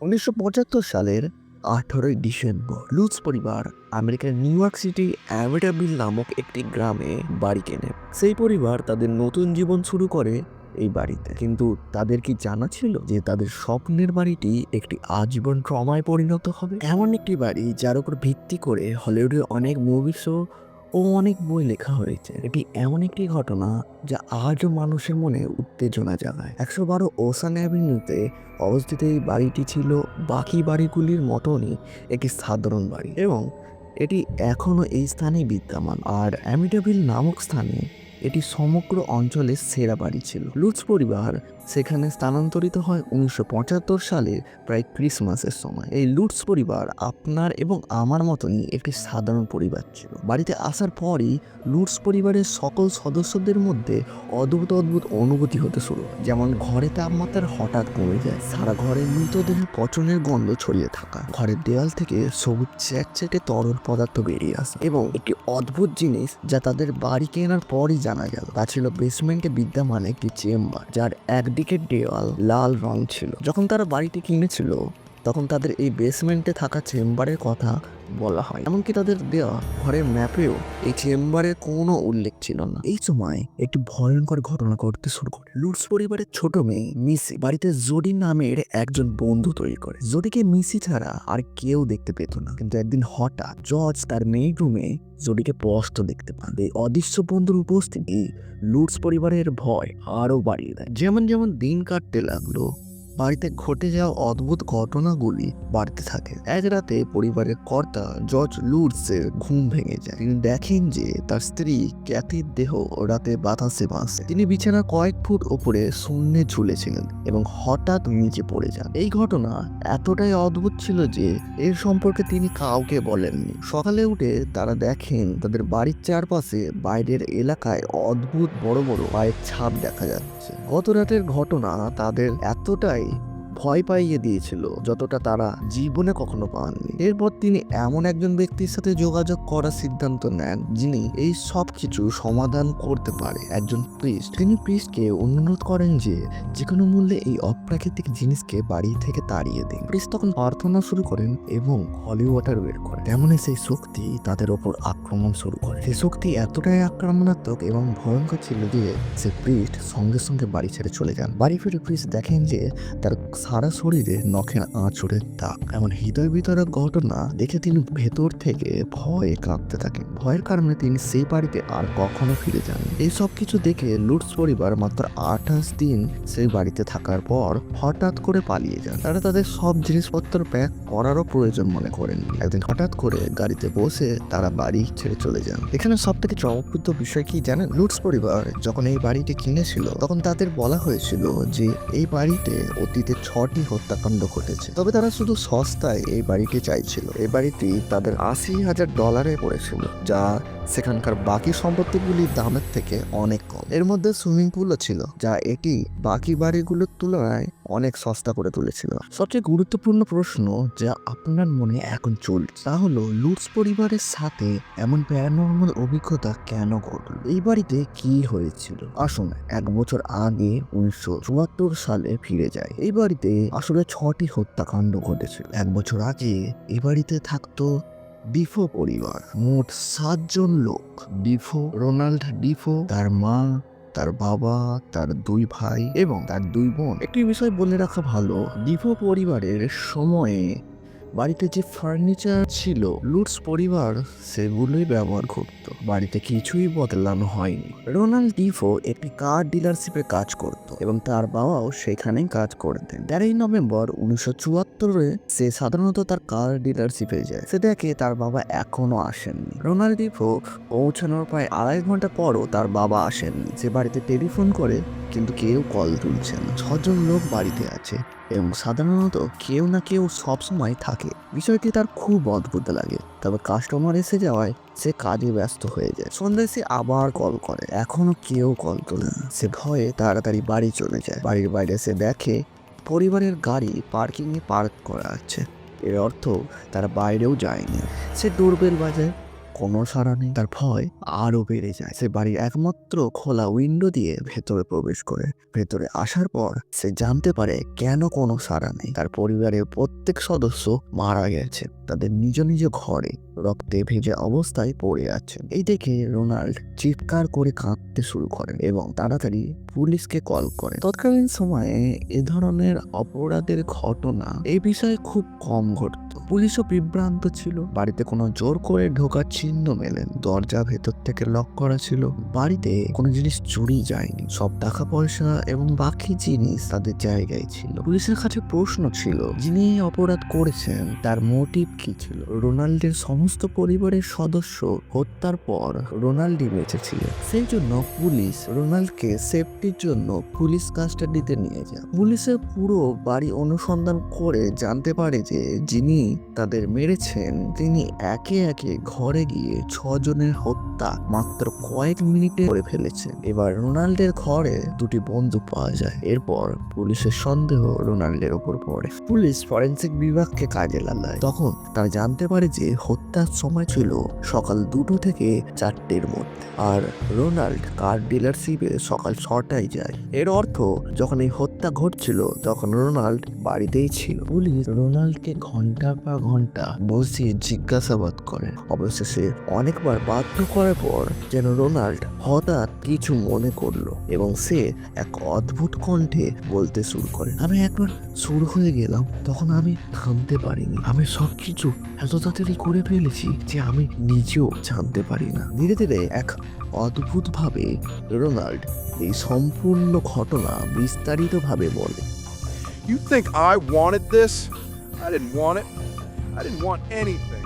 উনিশশো পঁচাত্তর সালের আঠারোই ডিসেম্বর লুজ পরিবার আমেরিকার নিউ ইয়র্ক সিটি অ্যামিটাবিল নামক একটি গ্রামে বাড়ি কেনে। সেই পরিবার তাদের নতুন জীবন শুরু করে এই বাড়িতে। কিন্তু তাদের কি জানা ছিল যে তাদের স্বপ্নের বাড়িটি একটি আজীবন ট্রমায় পরিণত হবে? এমন একটি বাড়ি যার উপর ভিত্তি করে হলিউডের অনেক মুভি শো ও অনেক বই লেখা হয়েছে। এটি এমন একটি ঘটনা যা আজও মানুষের মনে উত্তেজনা জাগায়। একশো বারো ওসান অ্যাভিনিউতে অবস্থিত এই বাড়িটি ছিল বাকি বাড়িগুলির মতনই একটি সাধারণ বাড়ি এবং এটি এখনও এই স্থানেই বিদ্যমান। আর অ্যামিটাবিল নামক স্থানে এটি সমগ্র অঞ্চলের সেরা বাড়ি ছিল। লুটস পরিবার সেখানে স্থানান্তরিত হয় উনিশশো পঁচাত্তর সালের প্রায় ক্রিসমাসের সময়। এই লুটস পরিবার আপনার এবং আমার মতনই একটি সাধারণ পরিবার ছিল। বাড়িতে আসার পরই লুটস পরিবারের সকল সদস্যদের মধ্যে অদ্ভুত অদ্ভুত অনুভূতি হতে শুরু। যেমন ঘরে তাপমাত্রা হঠাৎ কমে যায়, সারা ঘরে মৃতদেহের পচনের গন্ধ ছড়িয়ে থাকা। ঘরের দেওয়াল থেকে সবুজ চ্যাটচ্যাটে তরল পদার্থ বেরিয়ে আসে এবং একটি অদ্ভুত জিনিস যা তাদের বাড়ি কেনার পরই জানা গেল। তা ছিল বেসমেন্টে বিদ্যমান একটি চেম্বার, যার একদিকে দেওয়াল লাল রং ছিল। যখন তারা বাড়িটি কিনেছিল তখন তাদের এই বেসমেন্টে থাকা চেম্বারের কথা বলা হয়। এমনকি তাদের দেওয়া ঘরের ম্যাপেও এই চেম্বারের কোনো উল্লেখ ছিল না। এই সময় একটি ভয়ঙ্কর ঘটনা ঘটতে শুরু করে। লুটস পরিবারের ছোট মেয়ে মিসি বাড়িতে জোডি নামের একজন বন্ধু তৈরি করে। জোডিকে মিসি ছাড়া আর কেউ দেখতে পেত না। কিন্তু একদিন হঠাৎ জর্জ তার মেয়ে রুমে জোডিকে স্পষ্ট দেখতে পান। এই অদৃশ্য বন্ধুর উপস্থিতি লুটস পরিবারের ভয় আরও বাড়িয়ে দেয়। যেমন যেমন দিন কাটতে লাগল বাড়িতে ঘটে যাওয়া অদ্ভুত ঘটনাগুলি বাড়তে থাকে। এক রাতে পরিবারের কর্তা জর্জ লুডসের ঘুম ভেঙে যায়। তিনি দেখেন যে তার স্ত্রী ক্যাথির দেহ রাতে বাতাসে ভাসে তিনি বিছানার কয়েক ফুট ওপরে শূন্যে ঝুলেছিলেন এবং হঠাৎ নিচে পড়ে যান। এই ঘটনা এতটাই অদ্ভুত ছিল যে এর সম্পর্কে তিনি কাউকে বলেননি। সকালে উঠে তারা দেখেন তাদের বাড়ির চারপাশে বাইরের এলাকায় অদ্ভুত বড় বড় পায়ের ছাপ দেখা যাচ্ছে। গত রাতের ঘটনা তাদের এতটাই ভয় পাইয়ে দিয়েছিল, যতটা তারা জীবনে কখনো পাননি। এরপর তিনি এমন একজন ব্যক্তির সাথে যোগাযোগ করার সিদ্ধান্ত নেন, যিনি এই সব কিছু সমাধান করতে পারে, একজন প্রিস্ট তিনি প্রিস্টকে অনুরোধ করেন যে যে কোনো মূল্যে এই অপ্রাকৃতিক জিনিসকে বাড়ি থেকে তাড়িয়ে দিন। প্রিস্ট তখন প্রার্থনা শুরু করেন এবং হলি ওয়াটার বের করেন। তেমনই সেই শক্তি তাদের ওপর আক্রমণ শুরু করে। সেই শক্তি এতটাই আক্রমণাত্মক এবং ভয়ঙ্কর ছিল যে, সে প্রিস্ট সঙ্গে সঙ্গে বাড়ি ছেড়ে চলে যান। বাড়ি ফিরে প্রিস্ট দেখেন যে, তার সারা শরীরে নখের আঁচড়ের দাগ এমন হৃদয় বিতরক ঘটনা দেখে তিনি ভেতর থেকে ভয়ে কাঁপতে থাকেন। ভয়ের কারণে তিনি সেই বাড়িতে আর কখনো ফিরে যান এই সব কিছু দেখে লুটস পরিবার মাত্র আঠাশ দিন সেই বাড়িতে থাকার পর হঠাৎ করে পালিয়ে যান। তারা তাদের সব জিনিসপত্র প্যাক করারও প্রয়োজন মনে করেন। একদিন হঠাৎ করে গাড়িতে বসে তারা বাড়ি ছেড়ে চলে যান। এখানে সব থেকে চমকপ্রদ বিষয় কি জানেন? লুটস পরিবার যখন এই বাড়িটি কিনেছিল, তখন তাদের বলা হয়েছিল যে এই বাড়িতে অতীতে ছটি হত্যাকাণ্ড ঘটেছে। তবে তারা শুধু সস্তায় এই বাড়িটি চাইছিল। এই বাড়িটি তাদের আশি হাজার ডলারে পড়েছিল, যা সেখানকার বাকি সম্পত্তিগুলির দামের থেকে অনেক কম। এর মধ্যে সুইমিং পুলও ছিল, যা এটি বাকি বাড়িগুলোর তুলনায় অনেক সস্তা করে তুলেছিল। সবচেয়ে গুরুত্বপূর্ণ প্রশ্ন যা আপনার মনে এখন চলছে, তা হলো লুটস পরিবারের সাথে এমন প্যারানর্মাল অভিজ্ঞতা কেন ঘটল? এই বাড়িতে কি হয়েছিল? আসুন, এক বছর আগে উনিশশো চুয়াত্তর সালে ফিরে যায় এই বাড়িতে আসলে ছটি হত্যাকাণ্ড ঘটেছিল। এক বছর আগে এই বাড়িতে থাকতো ডিফো পরিবার, মোট সাতজন লোক। ডিফো, রোনাল্ড ডিফো, তার মা, তার বাবা, তার দুই ভাই এবং তার দুই বোন। একটি বিষয় বলে রাখা ভালো, ডিফো পরিবারের সময়ে বাড়িতে যে ফার্নিচার ছিল, লুটস পরিবার সেগুলোই ব্যবহার করত। বাড়িতে কিছুই বদলানো হয়নি। রোনাল্ড ডিফো একটি কার ডিলারশিপে কাজ করত এবং তার বাবাও সেখানে কাজ করতেন। তেরোই নভেম্বর উনিশশো চুয়াত্তরে সে সাধারণত তার কার ডিলারশিপে যায়। সে দেখে তার বাবা এখনও আসেননি। রোনাল্ড ডিফো পৌঁছানোর প্রায় আড়াই ঘণ্টা পরও তার বাবা আসেননি। সে বাড়িতে টেলিফোন করে, কিন্তু কেউ কল তুলছে না। ছজন লোক বাড়িতে আছে। এবং সাধারণত কেউ না কেউ সবসময় থাকে। বিষয়টি তার খুব অদ্ভুত লাগে। তবে কাস্টমার এসে যাওয়ায় সে কাজে ব্যস্ত হয়ে যায়। সন্ধ্যায় সে আবার কল করে। এখনও কেউ কল তোলে না। সে ভয়ে তাড়াতাড়ি বাড়ি চলে যায়। বাড়ির বাইরে সে দেখে পরিবারের গাড়ি পার্কিংয়ে পার্ক করা আছে। এর অর্থ তারা বাইরেও যায়নি। সে ডোরবেল বাজায়। কোনো সাড়া নেই। তার ভয় আরও বেড়ে যায়। সে বাড়ির একমাত্র খোলা উইন্ডো দিয়ে ভেতরে প্রবেশ করে। ভেতরে আসার পর সে জানতে পারে কেন কোনো সাড়া নেই। তার পরিবারের প্রত্যেক সদস্য মারা গেছে। তাদের নিজ নিজ ঘরে রক্তে ভেজে অবস্থায় পড়ে আছেন। এই দেখে রোনাল্ড চিৎকার করে কাঁদতে শুরু করেন এবং তাড়াতাড়ি পুলিশকে কল করে তৎকালীন সময়ে এ ধরনের অপরাধের ঘটনা এই বিষয়ে খুব কম ঘটত। পুলিশও বিভ্রান্ত ছিল। বাড়িতে কোনো জোর করে ঢোকার চিহ্ন মেলেন। দরজা ভেতর থেকে লক করা ছিল। বাড়িতে কোনো জিনিস চুরি যায়নি। সব টাকা পয়সা এবং বাকি জিনিস তাদের জায়গায় ছিল। পুলিশের কাছে প্রশ্ন ছিল, যিনি অপরাধ করেছেন তার মোটিভ কি ছিল? রোনাল্ডের সমস্ত পরিবারের সদস্য হত্যার পর রোনাল্ডই বেঁচে ছিলেন সেই জন্য পুলিশ রোনাল্ডকে সেফটির জন্য পুলিশ কাস্টাডিতে নিয়ে যায়। পুলিশের পুরো বাড়ি অনুসন্ধান করে জানতে পারে যে, যিনি তাদের মেরেছেন, তিনি একে একে ঘরে গিয়ে ছজনের হত্যা মাত্র কয়েক মিনিটে করে ফেলেছেন। এবার রোনাল্ডের ঘরে দুটি বন্দুক পাওয়া যায়, এরপর পুলিশের সন্দেহ রোনাল্ডের ওপর পড়ে। পুলিশ ফরেন্সিক বিভাগকে কাজে লাগায়। তখন তারা জানতে পারে যে হত্যার সময় ছিল সকাল দুটো থেকে চারটের মধ্যে, আর রোনাল্ড কার ডিলারশিপে সকাল ছটায় যায়। এর অর্থ, যখন এই হত্যা ঘটছিল, তখন রোনাল্ড বাড়িতেই ছিল। পুলিশ রোনাল্ডকে ঘণ্টার পর ঘণ্টা বসিয়ে জিজ্ঞাসাবাদ করে অবশেষে অনেকবার বাধ্য করার পর যেন রোনাল্ড হঠাৎ কিছু মনে করল এবং সে এক অদ্ভুত কণ্ঠে বলতে শুরু করে, আমি একবার শুরু হয়ে গেলাম, তখন আমি থামতে পারিনি আমি সবকিছু এত তাড়াতাড়ি করে ফেলেছি যে আমি নিজেও জানতে পারি না ধীরে ধীরে এক অদ্ভুতভাবে রোনাল্ড এই সম্পূর্ণ ঘটনা বিস্তারিতভাবে বলে You think I wanted this? I didn't want it. I didn't want anything.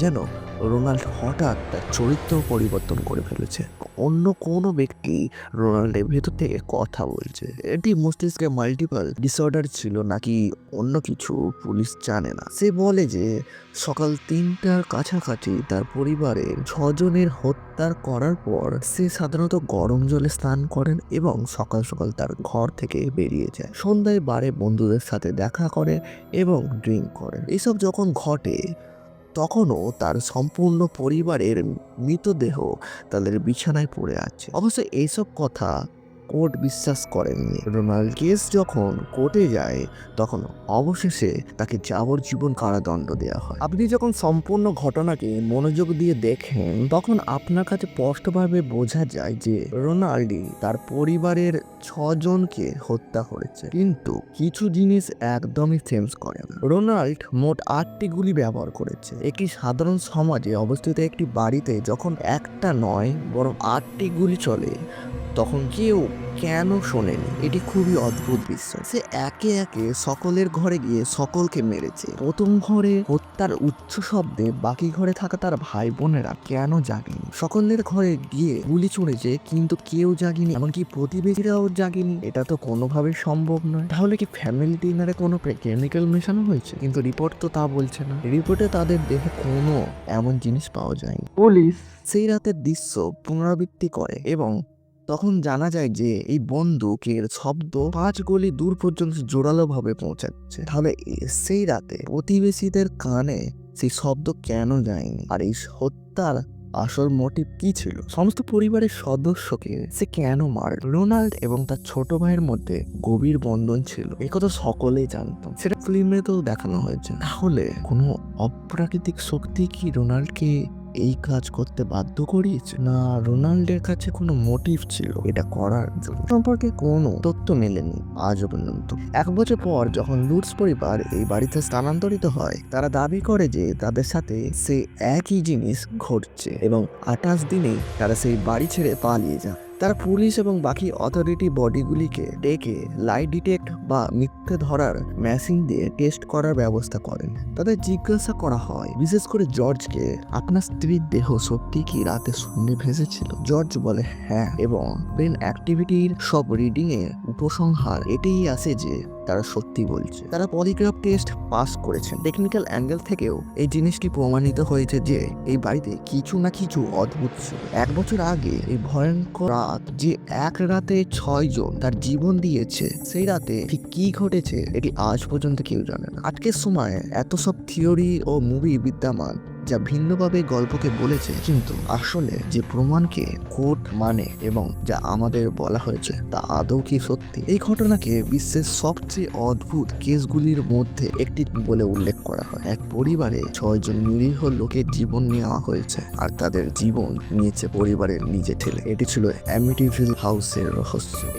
যেন রোনাল্ড হঠাৎ তার চরিত্র পরিবর্তন করে ফেলেছে। অন্য কোনো ব্যক্তি রোনাল্ডের ভেতর থেকে কথা বলছে। এটি মস্তিষ্কে মাল্টিপল ডিসঅর্ডার ছিল নাকি অন্য কিছু পুলিশ জানে না। সে বলে যে, সকাল তিনটার কাছাকাছি তার পরিবারের ছজনের হত্যার করার পর সে সাধারণত গরম জলে স্নান করেন এবং সকাল সকাল তার ঘর থেকে বেরিয়ে যায়। সন্ধ্যায় বারে বন্ধুদের সাথে দেখা করে এবং ড্রিঙ্ক করেন। এসব যখন ঘটে তখনও তার সম্পূর্ণ পরিবারের মৃতদেহ তাদের বিছানায় পড়ে আছে। অবশ্য এইসব কথা কোর্ট বিশ্বাস করেননি। রোনাল্ড কেস যখন কোর্টে যায়, তখন অবশেষে তাকে যাবজ্জীবন কারাদণ্ড দেওয়া হয়। আপনি যখন সম্পূর্ণ ঘটনাকে মনোযোগ দিয়ে দেখেন, তখন আপনার কাছে স্পষ্টভাবে বোঝা যায় যে রোনাল্ডি তার পরিবারের ছজনকে হত্যা করেছে। কিন্তু কিছু জিনিস একদমই চেঞ্জ করে রোনাল্ড মোট আটটি গুলি ব্যবহার করেছে। একটি সাধারণ সমাজে অবস্থিত একটি বাড়িতে যখন একটা নয়, বরং আটটি গুলি চলে তখন কেউ কেন শোনেনি? এটি খুবই অদ্ভুত বিষয় সে একে একে সকলের ঘরে গিয়ে সকলকে মেরেছে। প্রথম ঘরে হত্যার উচ্চ শব্দে বাকি ঘরে থাকা তার ভাই বোনেরা কেন জাগেনি? সকলের ঘরে গিয়ে গুলি চড়েছে কিন্তু কেউ জাগেনি এমনকি প্রতিবেশীরাও জাগেনি। এটা তো কোনোভাবে সম্ভব নয়। তাহলে কি ফ্যামিলি ডিনারে কোনো কেমিক্যাল মেশানো হয়েছে? কিন্তু রিপোর্ট তো তা বলছে না। রিপোর্টে তাদের দেহে কোনো এমন জিনিস পাওয়া যায়নি। পুলিশ সেই রাতের দৃশ্য পুনরাবৃত্তি করে এবং তখন জানা যায় যে এই বন্দুকের শব্দ পাঁচ গলি দূর পর্যন্ত জোরালোভাবে পৌঁছাচ্ছে। তাহলে সেই রাতে প্রতিবেশীদের কানে সেই শব্দ কেন যায়নি? আর এই হত্যার আসল মোটিভ কি ছিল? সমস্ত পরিবারের সদস্যকে সে কেন মার রোনাল্ড এবং তার ছোট ভাইয়ের মধ্যে গভীর বন্ধন ছিল। এ কথা সকলেই জানতো। সেটা ফিল্মে তো দেখানো হয়েছে। তাহলে কোনো অপ্রাকৃতিক শক্তি কি রোনাল্ডকে এই কাজ করতে বাধ্য করিয়েছে? না, রোনাল্ডের কাছে কোনো মোটিভ ছিল। এটা করার জন্য সম্পর্কে কোনো তথ্য মেলেনি আজও পর্যন্ত। এক বছর পর যখন লুটস পরিবার এই বাড়িতে স্থানান্তরিত হয়, তারা দাবি করে যে তাদের সাথে সে একই জিনিস ঘটছে এবং আঠাশ দিনেই তারা সেই বাড়ি ছেড়ে পালিয়ে যায়। তারা পুলিশ এবং বাকি অথরিটি বডিগুলিকে ডেকে লাই ডিটেক্ট বা মিথ্যে ধরার মেশিন দিয়ে টেস্ট করার ব্যবস্থা করেন। তাদের জিজ্ঞাসা করা হয়, বিশেষ করে জর্জকে, আপনার স্ত্রীর দেহ সত্যি কি রাতে শূন্যে ভেসেছিল? জর্জ বলে হ্যাঁ এবং ব্রেন অ্যাক্টিভিটির সব রিডিংয়ের উপসংহার এটাই আছে যে তারা সত্যি বলছে। তারা পলিগ্রাফ টেস্ট পাস করেছেন। টেকনিক্যাল অ্যাঙ্গেল থেকেও এই জিনিসটি প্রমাণিত হয়েছে যে এই বাড়িতে কিছু না কিছু অদ্ভুত ছিল। এক বছর আগে এই ভয়ঙ্কর রাত যে এক রাতে ছয় জন তার জীবন দিয়েছে, সেই রাতে ঠিক কি ঘটেছে এটি আজ পর্যন্ত কেউ জানে না। আজকের সময় এত সব থিওরি ও মুভি বিদ্যমান। যা ভিন্নভাবে গল্পকে বলেছে। কিন্তু আসলে যে প্রমাণকে কোর্ট মানে এবং যা আমাদের বলা হয়েছে তা আদৌ কি সত্যি? এই ঘটনাকে বিশ্বের সবচেয়ে অদ্ভুত কেসগুলির মধ্যে একটি বলে উল্লেখ করা হয়। এক পরিবারে ছয়জন নিরীহ লোকের জীবন নেওয়া হয়েছে আর তাদের জীবন নিয়েছে পরিবারের নিজে ঠেলে। এটি ছিল অ্যামিটিভিল হাউসের রহস্য।